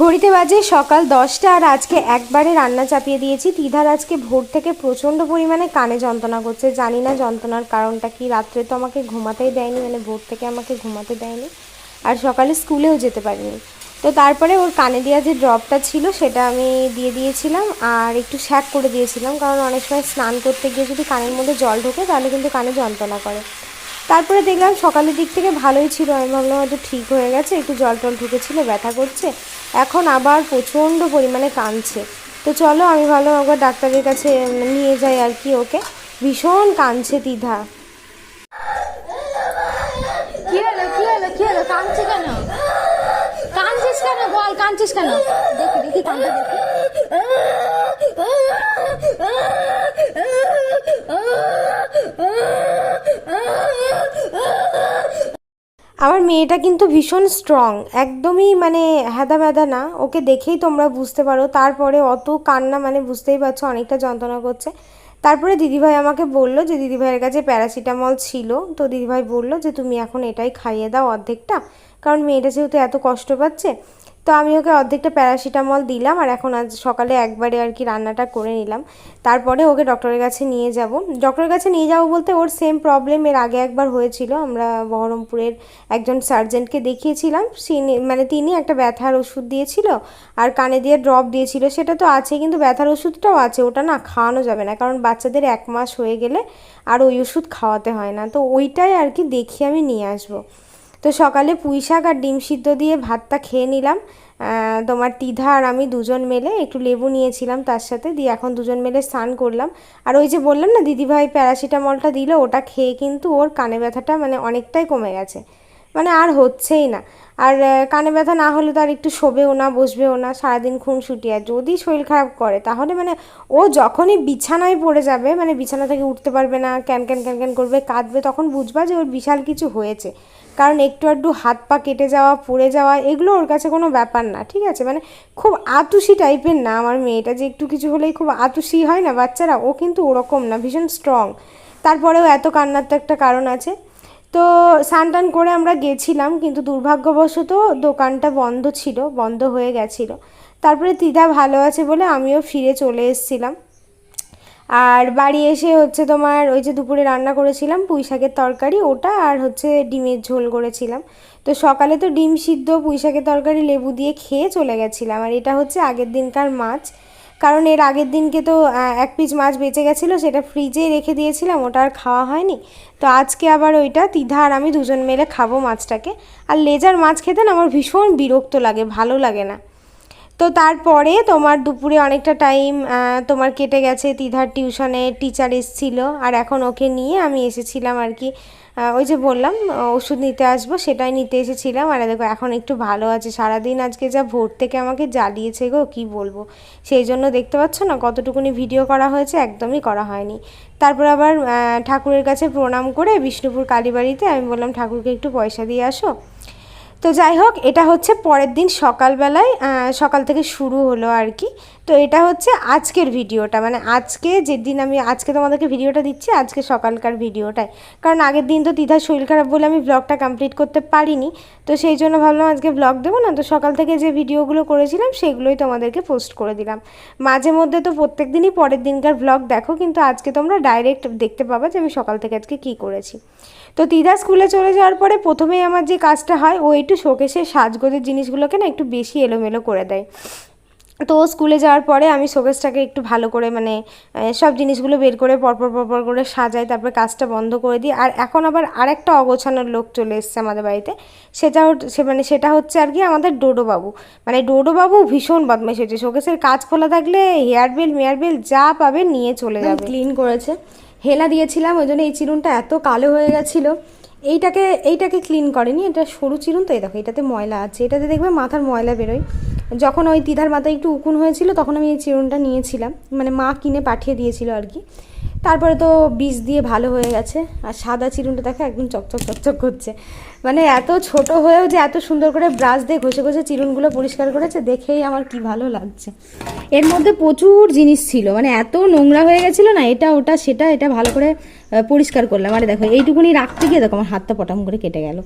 ঘড়িতে বাজে সকাল দশটা আর আজকে একবারে রান্না চাপিয়ে দিয়েছি। তিধার আজকে ভোর থেকে প্রচণ্ড পরিমাণে কানে যন্ত্রণা করছে। জানি না যন্ত্রণার কারণটা কি। রাত্রে তো আমাকে ঘুমাতেই দেয়নি মানে ভোর থেকে আমাকে ঘুমাতে দেয়নি। আর সকালে স্কুলেও যেতে পারিনি। তো তারপরে ওর কানে দেওয়া যে ড্রপটা ছিল, সেটা আমি দিয়ে দিয়েছিলাম আর একটু শ্যাক করে দিয়েছিলাম। কারণ অনেক সময় স্নান করতে গিয়ে যদি কানের মধ্যে জল ঢোকে, তাহলে কিন্তু কানে যন্ত্রণা করে। তারপরে দেখলাম সকালের দিক থেকে ভালোই ছিল। আমি ভাবলাম হয়তো ঠিক হয়ে গেছে, একটু জল টল ঢুকেছিল, ব্যথা করছে। এখন আবার প্রচণ্ড পরিমাণে কাঁদছে। তো চলো আমি ভাবলাম একবার ডাক্তারের কাছে নিয়ে যাই আর কি ওকে। ভীষণ কাঁদছে দ্বিধা কেন? বল কেন? দেখি দেখি দেখি। আমার মেয়েটা কিন্তু ভীষণ স্ট্রং একদমই মানে হ্যাদা ম্যাদা না। ওকে দেখেই তোমরা বুঝতে পারো। তারপরে অত কান্না মানে বুঝতেই পারছ, অনেকটা যন্ত্রণা করছে। তারপরে দিদিভাই আমাকে বলল যে, দিদিভাইয়ের কাছে প্যারাসিটামল ছিল। তো দিদিভাই বলল যে, তুমি এখন এটাই খাইয়ে দাও অর্ধেকটা। কারণ মেয়েটা যেহেতু এত কষ্ট পাচ্ছে তো আমি ওকে অর্ধেকটা প্যারাসিটামল দিলাম আর এখন আজ সকালে একবারে আর কি রান্নাটা করে নিলাম। তারপরে ওকে ডক্টরের কাছে নিয়ে যাব। ডক্টরের কাছে নিয়ে যাব বলতে ওর সেম প্রবলেম এর আগে একবার হয়েছিল। আমরা বহরমপুরের একজন সার্জেন্টকে দেখিয়েছিলাম। মানে তিনি একটা ব্যথার ওষুধ দিয়েছিল আর কানে দিয়ে ড্রপ দিয়েছিল। সেটা তো আছে কিন্তু ব্যথার ওষুধটাও আছে। ওটা না খাওয়ানো যাবে না। কারণ বাচ্চাদের এক মাস হয়ে গেলে আর ওই ওষুধ খাওয়াতে হয় না। তো ওইটাই আর কি দেখিয়ে আমি নিয়ে আসব। তো সকালে পুঁই শাক আর ডিম সিদ্ধ দিয়ে ভাতটা খেয়ে নিলাম। তোমার তিধা আর আমি দুজন মেলে একটু লেবু নিয়েছিলাম তার সাথে, দিয়ে এখন দুজন মেলে স্নান করলাম। আর ওই যে বললাম না, দিদিভাই প্যারাসিটামলটা দিল, ওটা খেয়ে কিন্তু ওর কানে ব্যথাটা মানে অনেকটাই কমে গেছে। মানে আর হচ্ছেই না। আর কানে ব্যথা না হলে তো আর একটু শোবেও না, বসবেও না, সারাদিন খুনসুটি আর যদি শরীর খারাপ করে, তাহলে মানে ও যখনই বিছানায় পড়ে যাবে মানে বিছানা থেকে উঠতে পারবে না, ক্যান ক্যান ক্যান ক্যান করবে, কাঁদবে, তখন বুঝবা যে ওর বিশাল কিছু হয়েছে। কারণ একটু একটু হাত পা কেটে যাওয়া, পড়ে যাওয়া, এগুলো ওর কাছে কোনো ব্যাপার না, ঠিক আছে? মানে খুব আতুষি টাইপের না আমার মেয়েটা, যে একটু কিছু হলেই খুব আতুষি হয় না বাচ্চারা, ও কিন্তু ওরকম না, ভীষণ স্ট্রং তারপরেও এত কান্নার তো একটা কারণ আছে। তো স্নান টান করে আমরা গেছিলাম, কিন্তু দুর্ভাগ্যবশত দোকানটা বন্ধ ছিল, বন্ধ হয়ে গেছিল। তারপরে দিদা ভালো আছে বলে আমিও ফিরে চলে এসেছিলাম। আর বাড়ি এসে হচ্ছে তোমার ওই যে দুপুরে রান্না করেছিলাম পুঁই শাকের তরকারি, ওটা আর হচ্ছে ডিমের ঝোল করেছিলাম। তো সকালে তো ডিম সিদ্ধ, পুঁই শাকের তরকারি, লেবু দিয়ে খেয়ে চলে গেছিলাম। আর এটা হচ্ছে আগের দিনকার মাছ। কারণ এর আগের দিনকে তো এক পিস মাছ বেঁচে গেছিল, সেটা ফ্রিজে রেখে দিয়েছিলাম, ওটা আর খাওয়া হয়নি। তো আজকে আবার ওইটা, তিধা আর আমি দুজন মিলে খাব মাছটাকে। আর লেজার মাছ খেতে না আমার ভীষণ বিরক্ত লাগে, ভালো লাগে না। তো তারপরে তোমার দুপুরে অনেকটা টাইম তোমার কেটে গেছে, তিধার টিউশনে টিচার এসেছিল, আর এখন ওকে নিয়ে আমি এসেছিলাম আর কি ওই যে বললাম ওষুধ নিতে আসব, সেটাই নিতে এসেছিলাম, আর দেখো এখন একটু ভালো আছে, সারাদিন আজকে যা ভোর থেকে আমাকে জ্বালিয়েছে গো, কি বলব? সেই জন্য দেখতে পাচ্ছ না, কতটুকুনি ভিডিও করা হয়েছে, একদমই করা হয়নি। তারপর আবার ঠাকুরের কাছে প্রণাম করে বিষ্ণুপুর কালীবাড়িতে আমি বললাম, ঠাকুরকে একটু পয়সা দিয়ে আসো। তো যাই হোক, এটা হচ্ছে পরের দিন সকালবেলায় সকাল থেকে শুরু হলো আর কি। তো এটা হচ্ছে আজকের ভিডিওটা মানে আজকে যেদিন আমি, আজকে তোমাদেরকে ভিডিওটা দিচ্ছি, আজকে সকালকার ভিডিওটাই। কারণ আগের দিন তো দিদার শরীর খারাপ বলে আমি ব্লগটা কমপ্লিট করতে পারিনি। তো সেই জন্য ভাবলাম আজকে ব্লগ দেবো না, তো সকাল থেকে যে ভিডিওগুলো করেছিলাম, সেগুলোই তোমাদেরকে পোস্ট করে দিলাম। মাঝে মধ্যে তো প্রত্যেক দিনই পরের দিনকার ব্লগ দেখো, কিন্তু আজকে তোমরা ডাইরেক্ট দেখতে পাবা যে আমি সকাল থেকে আজকে কী করেছি। তো দিদা স্কুলে চলে যাওয়ার পরে প্রথমেই আমার যে কাজটা হয় ও একটু শোকেসের সাজগোজের জিনিসগুলোকে না একটু বেশি এলোমেলো করে দেয়। তো স্কুলে যাওয়ার পরে আমি শোকেসটাকে একটু ভালো করে মানে সব জিনিসগুলো বের করে পরপর পরপর করে সাজাই তারপরে কাজটা বন্ধ করে দিই। আর এখন আবার আরেকটা অগোছানোর লোক চলে এসছে আমাদের বাড়িতে। সেটা সে মানে সেটা হচ্ছে আর কি আমাদের ডোডো বাবু মানে ডোডো বাবু ভীষণ বদমাইশ হয়েছে। শোকেসের কাজ খোলা থাকলে হেয়ার বেল মেয়ার বেল যা পাবে নিয়ে চলে যাবে। ক্লিন করেছে। হেলা দিয়েছিলাম, ওই জন্য এই চিরুনটা এত কালো হয়ে গেছিল। এইটাকে এইটাকে ক্লিন করেনি, এটা সরু চিরুন তো, এই দেখো, এটাতে ময়লা আছে। এটাতে দেখবে মাথার ময়লা বেরোয়। যখন ওই দিদার মাথায় একটু উকুন হয়েছিল, তখন আমি এই চিরুনটা নিয়েছিলাম। মানে মা কিনে পাঠিয়ে দিয়েছিল আর কি। তারপরে তো বীজ দিয়ে ভালো হয়ে গেছে, আর সাদা চিরুনটা দেখো একদম চকচক চকচক করছে। মানে এত ছোট হয়েও যে এত সুন্দর করে ব্রাশ দিয়ে ঘষে ঘষে চিরুনগুলো পরিষ্কার করেছে, দেখেই আমার কি ভালো লাগছে। এর মধ্যে প্রচুর জিনিস ছিল মানে এত নোংরা হয়ে গেছিল না, এটা, ওটা, সেটা, এটা ভালো করে পরিষ্কার করলাম। আরে দেখো, এইটুকুনি রাখতে গিয়ে দেখো, আমার হাতটা পটাম করে কেটে গেল।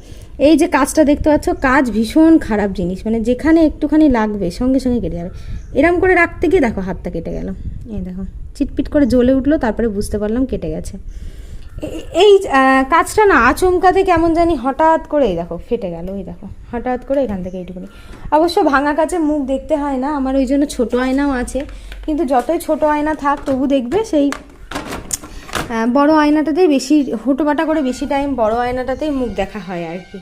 এই যে কাজটা দেখতে পাচ্ছ, কাজ ভীষণ খারাপ জিনিস মানে যেখানে একটুখানি লাগবে, সঙ্গে সঙ্গে কেটে যাবে। এরম করে রাখতে গিয়ে দেখো, হাতটা কেটে গেল। এই দেখো, চিটপিট করে জ্বলে উঠল, তারপরে বুঝতে পারলাম কেটে গেছে। এই কাজটা না আচমকাতে কেমন জানি হঠাৎ করে, এই দেখো, ফেটে গেল ওই দেখো, হঠাৎ করে এখান থেকে এইটুকুনি। অবশ্য ভাঙা কাছে মুখ দেখতে হয় না, আমার ওই জন্য ছোটো আয়নাও আছে, কিন্তু যতই ছোট আয়না থাক, তবু দেখবে সেই বড় আয়নাটাতেই বেশি, হুটোপাটা করে বেশি টাইম বড় আয়নাটাতেই মুখ দেখা হয় আর কি।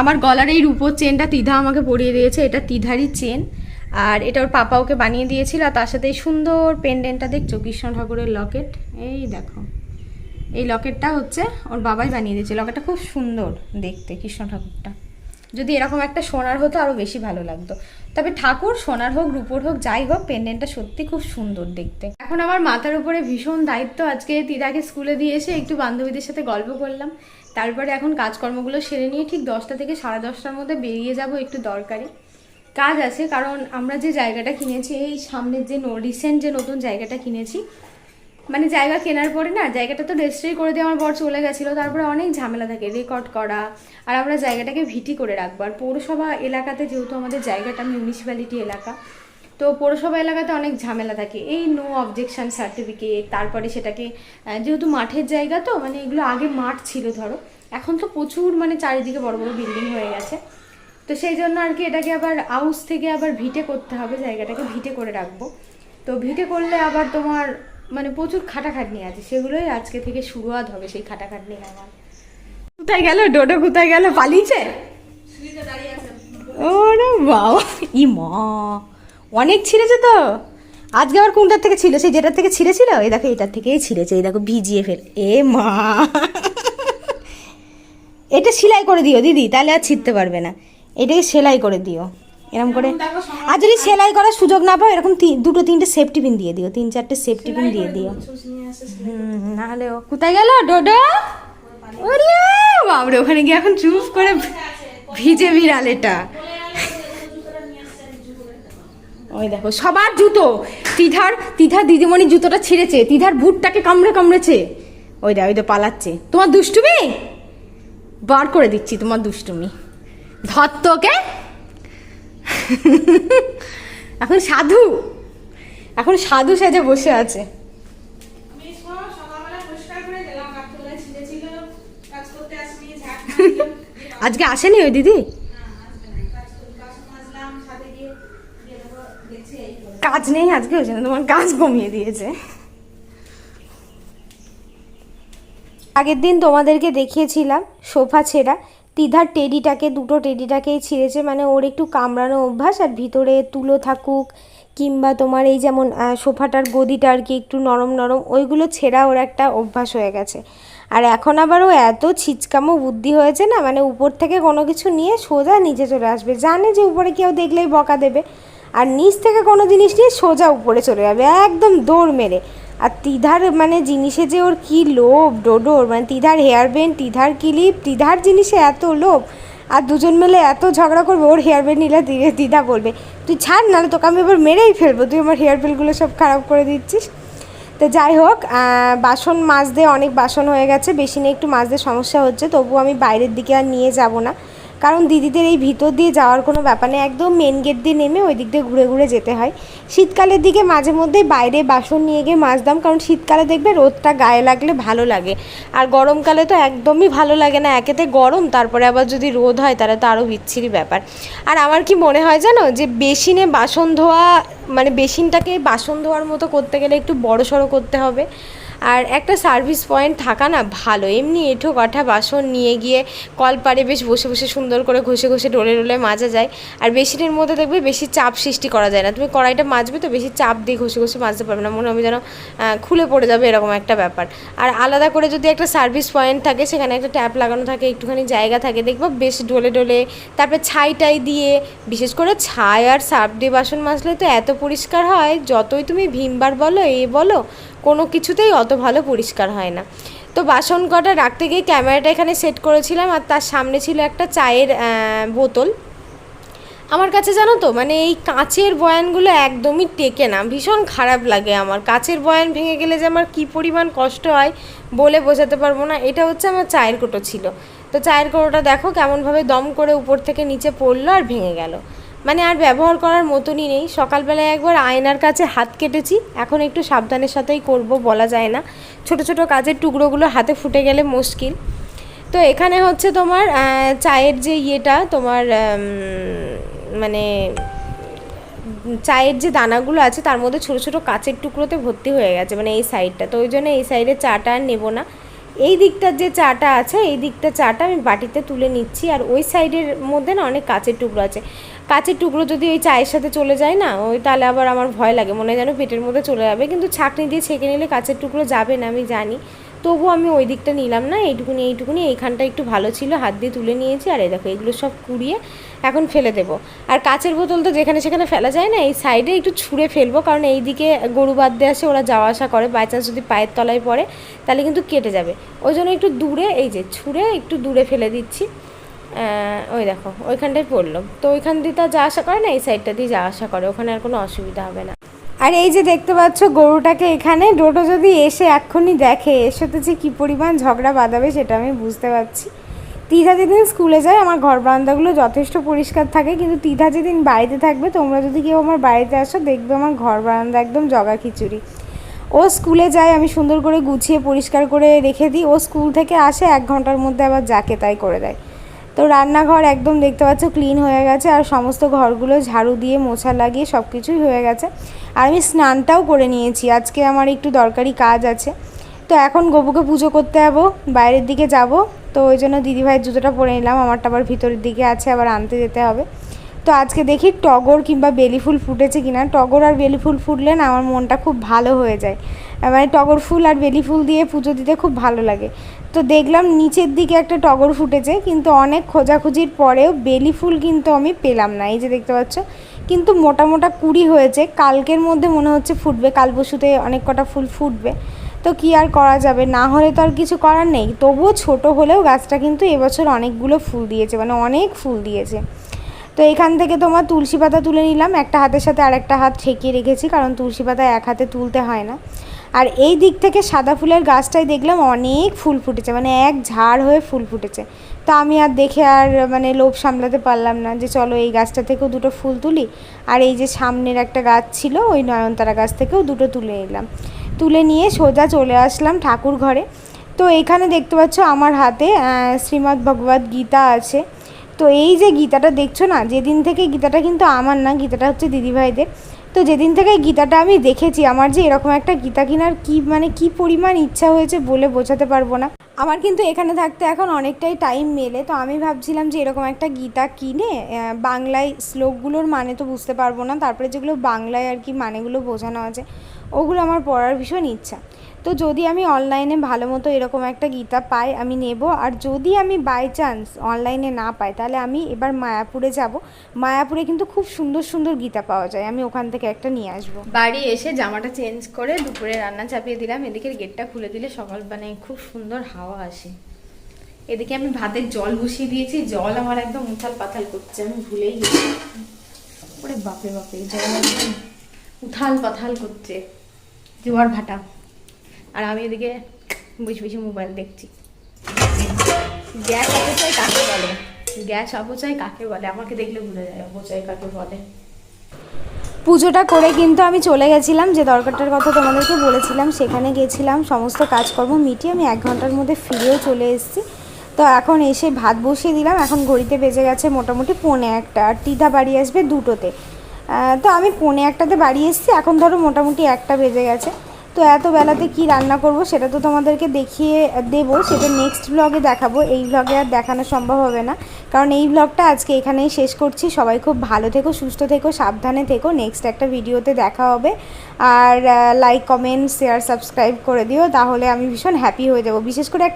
আমার গলার এই রূপোর চেনটা তিধা আমাকে পরিয়ে দিয়েছে, এটা তিধারই চেন, আর এটা ওর পাপা ওকে বানিয়ে দিয়েছিল, আর তার সাথে এই সুন্দর পেন্ডেন্টটা দেখছ কৃষ্ণ ঠাকুরের লকেট এই দেখো। এই লকেটটা হচ্ছে ওর বাবাই বানিয়ে দিয়েছে। লকেটটা খুব সুন্দর দেখতে, কৃষ্ণ ঠাকুরটা। যদি এরকম একটা সোনার হতো আরও বেশি ভালো লাগতো। তবে ঠাকুর সোনার হোক, রূপোর হোক, যাই হোক পেন্ডেন্টটা সত্যি খুব সুন্দর দেখতে। এখন আমার মাথার উপরে ভীষণ দায়িত্ব। আজকে তিদাকে স্কুলে দিয়ে এসে একটু বান্ধবীদের সাথে গল্প করলাম। তারপরে এখন কাজকর্মগুলো সেরে নিয়ে ঠিক দশটা থেকে সাড়ে দশটার মধ্যে বেরিয়ে যাব একটু দরকারি। কাজ আছে, কারণ আমরা যে জায়গাটা কিনেছি, এই সামনের যে রিসেন্ট যে নতুন জায়গাটা কিনেছি মানে জায়গা কেনার পরে না, জায়গাটা তো রেজিস্ট্রি করে দিয়ে আমার বর চলে গেছিল, তারপরে অনেক ঝামেলা থাকে রেকর্ড করা, আর আমরা জায়গাটাকে ভিটি করে রাখব। আর পৌরসভা এলাকাতে যেহেতু আমাদের জায়গাটা মিউনিসিপ্যালিটি এলাকা, তো পৌরসভা এলাকাতে অনেক ঝামেলা থাকে। এই নো অবজেকশন সার্টিফিকেট তারপরে সেটাকে যেহেতু মাঠের জায়গা তো মানে এগুলো আগে মাঠ ছিল ধরো, এখন তো প্রচুর মানে চারিদিকে বড় বড় বিল্ডিং হয়ে গেছে। তো সেই জন্য আর কি এটাকে আবার আউস থেকে আবার ভিটে করতে হবে, জায়গাটাকে ভিটে করে রাখব। তো ভিটে করলে আবার তোমার মানে প্রচুর খাটাখাটনি আছে, সেগুলোই আজকে থেকে শুরুয়াত হবে সেই খাটাখাটনি আমার। কোথায় গেল? ডোডো কোথায় গেল? পালিয়েছে? ওরে বাবা। ই মা। অনেক ছিঁড়েছে তো। আজকে আবার কোনটার থেকে ছিল? সেই যেটার থেকে ছিঁড়েছিল? এই দেখো, এটার থেকেই ছিঁড়েছে। এই দেখো, ভিজিয়ে ফেল। এ মা। এটা সেলাই করে দিও, দিদি। তাহলে আর ছিঁড়তে পারবে না। এটাকে সেলাই করে দিও। এরকম করে। আর যদি সেলাই করার সুযোগ না পাও এরকম দুটো তিনটে সেফটি পিন দিয়ে দিও তিন চারটে সেফটি পিন দিয়ে দিও। নাহলে ও কোথায় গেল? ডোডো? ওরে বাবরে ওখানে গিয়ে এখন চুপ করে ভিজে বিড়াল এটা। ওই দেখো সবার জুতো। তিধার তিধার দিদিমণি জুতোটা ছিঁড়েছে তিধার ভুটটাকে কামড়ে কামড়েছে। ওই দা ওই তো পালাচ্ছে। তোমার দুষ্টুমি? বার করে দিচ্ছি তোমার দুষ্টুমি। ধর তোকে এখন সাধু। এখন সাধু সেজে বসে আছে। আজকে আসেনি ওই দিদি। কাজ নেই আজকে ওই জন্য তোমার কাজ কমিয়ে দিয়েছে। আগের দিন তোমাদেরকে দেখিয়েছিলাম সোফা ছেঁড়া। তিধার টেডিটাকে, দুটো টেডিটাকেই ছিঁড়েছে মানে ওর একটু কামড়ানো অভ্যাস আর ভিতরে তুলো থাকুক কিংবা তোমার এই যেমন সোফাটার গদিটা আর কি একটু নরম নরম, ওইগুলো ছেঁড়া ওর একটা অভ্যাস হয়ে গেছে। আর এখন আবার ও এত ছিচকামো বুদ্ধি হয়েছে না মানে উপর থেকে কোনো কিছু নিয়ে সোজা নিচে চলে আসবে। জানে যে উপরে কেউ দেখলেই বকা দেবে, আর নিচ থেকে কোনো জিনিস নিয়ে সোজা উপরে চলে যাবে, একদম দৌড় মেরে। আর তিধার মানে জিনিসে যে ওর কি লোভ, ডোডোর মানে তিধার হেয়ার ব্যান্ড তিধার ক্লিপ তিধার জিনিসে এত লোভ, আর দুজন মিলে এত ঝগড়া করবে, ওর হেয়ার ব্যান্ড নিলে দি- দিদা বলবে, তুই ছাড়, নাহলে তোকে আমি এবার মেরেই ফেলব, তুই আমার হেয়ার বেলগুলো সব খারাপ করে দিচ্ছিস। তো যাই হোক বাসন মাজতে অনেক বাসন হয়ে গেছে, বেশি একটু মাজতে সমস্যা হচ্ছে তবু আমি বাইরের দিকে আর নিয়ে যাব না। কারণ দিদিদের এই ভিতর দিয়ে যাওয়ার কোনো ব্যাপার নেই। একদম মেন গেট দিয়ে নেমে ওই দিক দিয়ে ঘুরে ঘুরে যেতে হয়। শীতকালের দিকে মাঝে মধ্যেই বাইরে বাসন নিয়ে গিয়ে মাজতাম কারণ শীতকালে দেখবে রোদটা গায়ে লাগলে ভালো লাগে। আর গরমকালে তো একদমই ভালো লাগে না। একেতে গরম, তারপরে আবার যদি রোদ হয় তাহলে তো আরও বিচ্ছিরি ব্যাপার। আর আমার কি মনে হয় জানো, যে বেসিনে বাসন ধোয়া মানে বেসিনটাকে বাসন ধোয়ার মতো করতে গেলে একটু বড় সড়ো করতে হবে। আর একটা সার্ভিস পয়েন্ট থাকা না ভালো। এমনি এঁঠো কাঠা বাসন নিয়ে গিয়ে কল কলপারে বেশ বসে বসে সুন্দর করে ঘষে ঘষে ডলে ডলে মাজা যায়। আর বেসিনের মধ্যে দেখবে বেশি চাপ সৃষ্টি করা যায় না। তুমি কড়াইটা মাজবে তো বেশি চাপ দিয়ে ঘষে ঘষে মাজতে পারবে না। মনে হবে যেন খুলে পড়ে যাবে এরকম একটা ব্যাপার। আর আলাদা করে যদি একটা সার্ভিস পয়েন্ট থাকে, সেখানে একটা ট্যাপ লাগানো থাকে, একটুখানি জায়গা থাকে, দেখব বেশ ডলে ডলে। তারপরে ছাই টাই দিয়ে, বিশেষ করে ছাই আর সার্ফ দিয়ে বাসন মাজলে তো এত পরিষ্কার হয়, যতই তুমি ভিমবার বলো, এ বলো কোনো কিছুতেই অত ভালো পরিষ্কার হয় না। তো বাসন কটা রাখতে গিয়ে ক্যামেরাটা এখানে সেট করেছিলাম আর তার সামনে ছিল একটা চায়ের বোতল। আমার কাছে জানো তো মানে এই কাঁচের বয়ানগুলো একদমই টেকে না। ভীষণ খারাপ লাগে আমার। কাঁচের বয়ান ভেঙে গেলে যে আমার কী পরিমাণ কষ্ট হয় বলে বোঝাতে পারব না। এটা হচ্ছে আমার চায়ের কোটো ছিল। তো চায়ের কোটোটা দেখো কেমনভাবে দম করে উপর থেকে নিচে পড়ল আর ভেঙে গেল। মানে আর ব্যবহার করার মতনই নেই। সকালবেলায় একবার আয়নার কাছে হাত কেটেছি। এখন একটু সাবধানের সাথেই করব বলা যায় না। ছোট ছোট কাজের টুকরোগুলো হাতে ফুটে গেলে মুশকিল। তো এখানে হচ্ছে তোমার চায়ের যে ইয়েটা, তোমার মানে চায়ের যে দানাগুলো আছে, তার মধ্যে ছোটো ছোটো কাচের টুকরোতে ভর্তি হয়ে গেছে মানে এই সাইডটা। তো ওই জন্য এই সাইডে চাটা আর নেব না। এই দিকটার যে চাটা আছে, এই দিকটা চাটা আমি বাটিতে তুলে নিচ্ছি। আর ওই সাইডের মধ্যে না অনেক কাঁচের টুকরো আছে। কাঁচের টুকরো যদি ওই চায়ের সাথে চলে যায় না, ওই তাহলে আবার আমার ভয় লাগে। মনে হয় যেন পেটের মধ্যে চলে যাবে। কিন্তু ছাঁকনি দিয়ে ছেঁকে নিলে কাঁচের টুকরো যাবে না, আমি জানি। তবু আমি ওই দিকটা নিলাম না, এইটুকুনি এইটুকুনি। এইখানটা একটু ভালো ছিল, হাত দিয়ে তুলে নিয়েছি। আর এই দেখো, এগুলো সব কুড়িয়ে এখন ফেলে দেবো। আর কাচের বোতল তো যেখানে সেখানে ফেলা যায় না, এই সাইডে একটু ছুঁড়ে ফেলব, কারণ এই দিকে গরু বাদ দিয়ে আসে, ওরা যাওয়া আসা করে বাই চান্স যদি পায়ের তলায় পড়ে, তাহলে কিন্তু কেটে যাবে। ওই জন্য একটু দূরে, এই যে ছুঁড়ে একটু দূরে ফেলে দিচ্ছি। ওই দেখো, ওইখানটায় পড়ল। তো ওইখান দিয়ে তো যাওয়া আসা করে না, এই সাইডটা দিয়ে যাওয়া আসা করে, ওখানে আর কোনো অসুবিধা হবে না। আর এই যে দেখতে পাচ্ছ গরুটাকে এখানে ডোটো যদি এসে এক্ষুনি দেখে এর সাথে যে কী পরিমাণ ঝগড়া বাঁধাবে সেটা আমি বুঝতে পারছি। তিথা যেদিন স্কুলে যায়, আমার ঘর বারান্দাগুলো যথেষ্ট পরিষ্কার থাকে, কিন্তু তিথা যেদিন বাড়িতে থাকবে, তোমরা যদি কেউ আমার বাড়িতে আসো, দেখবে আমার ঘর বারান্দা একদম জগা খিচুড়ি। ও স্কুলে যায়, আমি সুন্দর করে গুছিয়ে, পরিষ্কার করে রেখে দিই। ও স্কুল থেকে আসে, এক ঘণ্টার মধ্যে আবার যাকে তাই করে দেয়। তো রান্নাঘর একদম দেখতে পাচ্ছ ক্লিন হয়ে গেছে, আর সমস্ত ঘরগুলো ঝাড়ু দিয়ে, মোছা লাগিয়ে সব কিছুই হয়ে গেছে। আর আমি স্নানটাও করে নিয়েছি, আজকে আমার একটু দরকারি কাজ আছে। তো এখন গবুকে পুজো করতে যাব, বাইরের দিকে যাব। তো ওই জন্য দিদিভাইয়ের জুতোটা পরে নিলাম, আমারটা আবার ভিতরের দিকে আছে, আবার আনতে যেতে হবে। তো আজকে দেখি টগর কিংবা বেলি ফুল ফুটেছে কিনা। টগর আর বেলি ফুল ফুটলে না আমার মনটা খুব ভালো হয়ে যায়। মানে টগর ফুল আর বেলি ফুল দিয়ে পুজো দিতে খুব ভালো লাগে। তো দেখলাম নিচের দিকে একটা টগর ফুটেছে, কিন্তু অনেক খোঁজাখুঁজির পরেও বেলি ফুল কিন্তু আমি পেলাম না, এই যে দেখতে পাচ্ছ। কিন্তু মোটা মোটা কুড়ি হয়েছে, কালকের মধ্যে মনে হচ্ছে ফুটবে, কাল পরশুতে অনেক কটা ফুল ফুটবে। তো কি আর করা যাবে? না হলে তো আর কিছু করার নেই। তবুও ছোট হলেও গাছটা কিন্তু এবছর অনেকগুলো ফুল দিয়েছে মানে অনেক ফুল দিয়েছে। তো এখান থেকে তোমার তুলসী পাতা তুলে নিলাম। একটা হাতের সাথে আরেকটা হাত ঠেকিয়ে রেখেছি, কারণ তুলসী পাতা এক হাতে তুলতে হয় না। আর এই দিক থেকে সাদা ফুলের গাছটাই দেখলাম অনেক ফুল ফুটেছে মানে এক ঝাড় হয়ে ফুল ফুটেছে। তো আমি আর দেখে আর মানে লোভ সামলাতে পারলাম না যে চলো এই গাছটা থেকেও দুটো ফুল তুলি। আর এই যে সামনের একটা গাছ ছিল, ওই নয়নতারা গাছ থেকেও দুটো তুলে নিলাম। তুলে নিয়ে সোজা চলে আসলাম ঠাকুর ঘরে। তো এখানে দেখতে পাচ্ছ আমার হাতে শ্রীমদ্ ভগবত গীতা আছে। তো এই যে গীতাটা দেখছ না, যেদিন থেকে গীতাটা কিন্তু আমার না, গীতাটা হচ্ছে দিদিভাইদের তো যেদিন থেকে গীতাটা আমি দেখেছি, আমার যে এরকম একটা গীতা কেনার কী মানে কি পরিমাণ ইচ্ছা হয়েছে বলে বোঝাতে পারব না। আমার কিন্তু এখানে থাকতে এখন অনেকটাই টাইম মেলে। তো আমি ভাবছিলাম যে এরকম একটা গীতা কিনে বাংলায় শ্লোকগুলোর মানে তো বুঝতে পারব না, তারপরে যেগুলো বাংলায় আর কি মানেগুলো বোঝানো আছে, ওগুলো আমার পড়ার ভীষণ ইচ্ছা। তো যদি আমি অনলাইনে ভালো মতো এরকম একটা গীতা পাই, আমি নেব। আর যদি আমি বাই চান্স অনলাইনে না পাই, তাহলে আমি এবার মায়াপুরে যাব। মায়াপুরে কিন্তু খুব সুন্দর সুন্দর গীতা পাওয়া যায়। আমি ওখান থেকে একটা নিয়ে আসব। বাড়ি এসে জামাটা চেঞ্জ করে দুপুরে রান্না চাপিয়ে দিলাম। এদিকের গেটটা খুলে দিলে সকাল মানে খুব সুন্দর হাওয়া আসে। এদিকে আমি ভাতের জল বসিয়ে দিয়েছি, জল আমার একদম উথাল পাথাল করছে, আমি ভুলেই গেছি। ওরে বাপে বাপে জল একদম উথাল পাথাল করছে, জোয়ার ভাটা। আর আমি এদিকে বসে বসে মোবাইল দেখছি। গ্যাস অপচয় কাকে বলে? গ্যাস অপচয় কাকে বলে? আমাকে দেখলে ভুলে যায় অপচয় কাকে বলে। পুজোটা করে কিন্তু আমি চলে গেছিলাম, যে দরকারটার কথা তোমাদেরকে বলেছিলাম, সেখানে গেছিলাম, সমস্ত কাজকর্ম মিটিয়ে আমি এক ঘণ্টার মধ্যে ফিরেও চলে এসেছি। তো এখন এসে ভাত বসিয়ে দিলাম, এখন ঘড়িতে বেজে গেছে মোটামুটি পৌনে একটা, আর টিধা বাড়ি আসবে দুটোতে। তো আমি পৌনে একটাতে বাড়ি এসেছি, এখন ধরো মোটামুটি একটা বেজে গেছে। তো এত বেলাতে কি রান্না করব সেটা তো তোমাদেরকে দেখিয়ে দেব, সেটা নেক্সট ব্লগে দেখাবো। এই ব্লগে আর দেখানো সম্ভব হবে না। কারণ এই ব্লগটা আজকে এখানেই শেষ করছি। সবাই খুব ভালো থেকো, সুস্থ থেকো, সাবধানে থেকো। নেক্সট একটা ভিডিওতে দেখা হবে। আর লাইক কমেন্ট শেয়ার সাবস্ক্রাইব করে দিও। তাহলে আমি ভীষণ হ্যাপি হয়ে যাব। বিশেষ করে